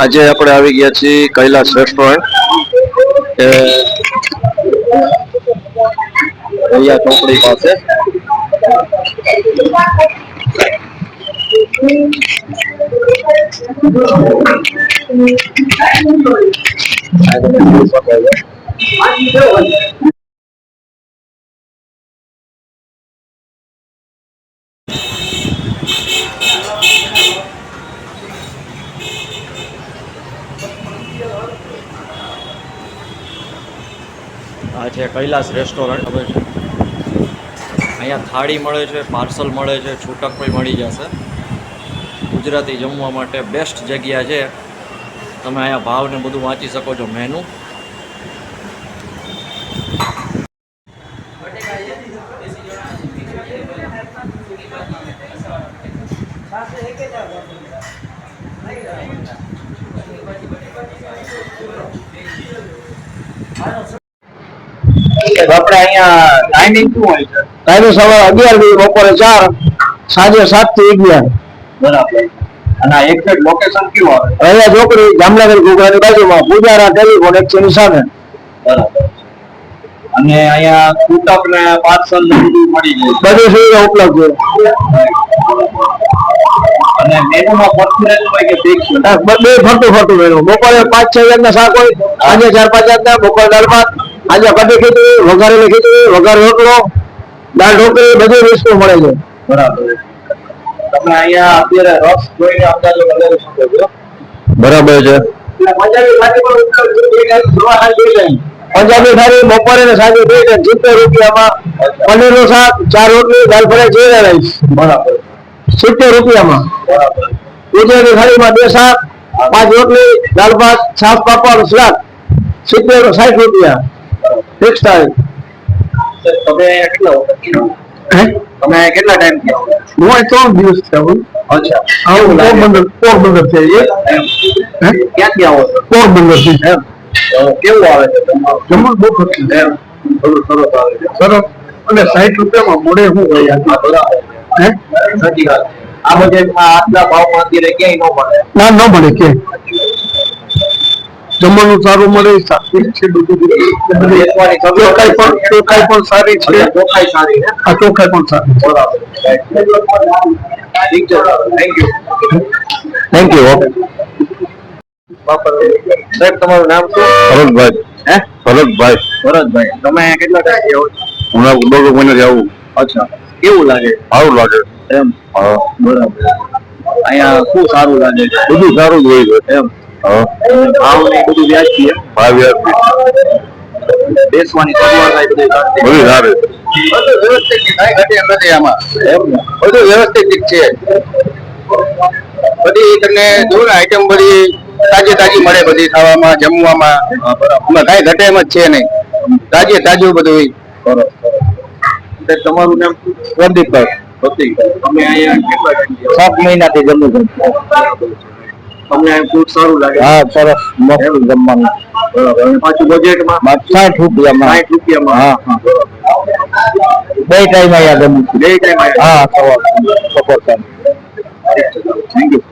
આજે આપણે આવી ગયા છીએ કૈલાસ રેસ્ટોરન્ટ અહીંયા ચોકડી પાસે. આ છે કૈલાસ રેસ્ટોરન્ટ. હવે છે અહીંયા થાળી મળે છે, પાર્સલ મળે છે, છૂટક પણ મળી જશે. ગુજરાતી જમવા માટે બેસ્ટ જગ્યા છે. તમે અહીંયા ભાવને બધું વાંચી શકો છો મેનુ આપણે અહીંયા ટાઈમિંગ શું હોય છે? ટાઈમે સવારે અગિયારથી બપોરે ચાર સાંજે સાતથી અગિયાર. બરાબર. અને એક્ઝેક્ટ લોકેશન કયું આવે? અહીંયા ચોકડી જામનગર ઘોઘરાની બાજુમાં પૂજારા ટેલિફોન એક્સચેન્જ સામે. બરાબર. અને અહીંયા છૂટક ને પાર્સલ ને બધું મળી જાય બધી સુવિધા ઉપલબ્ધ અને મેનુમાં ફોર્ચ્યુનેટ હોય કે ફિક્સ બે ફરતું ફરતું મેળવું બપોરે પાંચ છ જાતના શાક હોય સાંજે ચાર પાંચ જાતના બપોરે દાળ ભાત આજે કઢી ખીચડી વઘારેલી ખીચડી વઘાર રોટલો દાળ ઢોકળી બધી વસ્તુ મળે છે. બરાબર. તમે અહીંયા અત્યારે રસ જોઈને અંદાજો લગાવી શકો છો? બરાબર છે. પંજાબી થાળી બપોરે ને સાંજે બે ને સિત્તેર રૂપિયામાં પનીરનું શાક ચાર રોટલી દાળ ફ્રાય જીરા રાઈસ. બરાબર. સિત્તેર રૂપિયામાં. બરાબર. ગુજરાતી થાળીમાં બે શાક પાંચ રોટલી દાળ ભાત છાસ પાપડ શાક. સિત્તેર સાઠ રૂપિયા. થાળી તમે કેટલા તમે કેટલા ટાઈમ હું અહીં ત્રણ દિવસ થયા હું અચ્છા આવું પોરબંદર પોરબંદર છે એ. હે? ક્યાંથી આવો છો? પોરબંદરથી. કેવું આવે છે તમારું? જમણ બહુ ખર્ચ છે. સરસ આવે છે. સરસ. અને સાઠ રૂપિયામાં મોડે શું હોય હા, બરાબર. હે? સાચી વાત. આ બજેટમાં આટલા ભાવમાં અત્યારે ક્યાંય ન મળે. ના ન મળે કે જમવાનું સારું મળે છે બધું. ચોખાઈ પણ ચોખાઈ પણ સારી છે. ચોખાઈ સારી આ ચોખાઈ પણ સારી થેન્ક યુ થેન્ક યુ સાહેબ તમારું નામ શું? ભરતભાઈ. હે? ભરતભાઈ. ભરતભાઈ. તમે કેટલા ટાઈમ આવો છો? હમણાં દોઢ મહિનાથી આવું. અચ્છા. કેવું લાગે? સારું લાગે. એમ? હા. બરાબર. અહીંયા શું સારું લાગે છે? બધું સારું જ હોય એમ. હા ભાવ ને બધું વ્યાજબી એમ ભાવ વ્યાજબી. બેસવાની સગવડ થાય બધી શાંતિ. બધું વ્યવસ્થિત છે. કાંઈ નથી આમાં. બધું વ્યવસ્થિત છે. બધી તમને જો ને આઈટમ બધી તાજી તાજી મળે બધી ખાવામાં જમવામાં. એમાં કાંઈ ઘટે એમ જ છે નહીં. તાજે તાજું બધું એટલે તમારું નામ? પ્રદીપભાઈ. પ્રદીપભાઈ. તમે અહીંયા? સાત મહિનાથી જમું છું. તમને ફૂડ સારું લાગે. હા સરસ મસ્ત જમવાનું. બરાબર. અને પાછું બજેટમાં સાઠ રૂપિયામાં. સાઠ રૂપિયામાં. હા, હા. બે ટાઈમ જમું છું બે ટાઈમ હા સવાર. Support thank you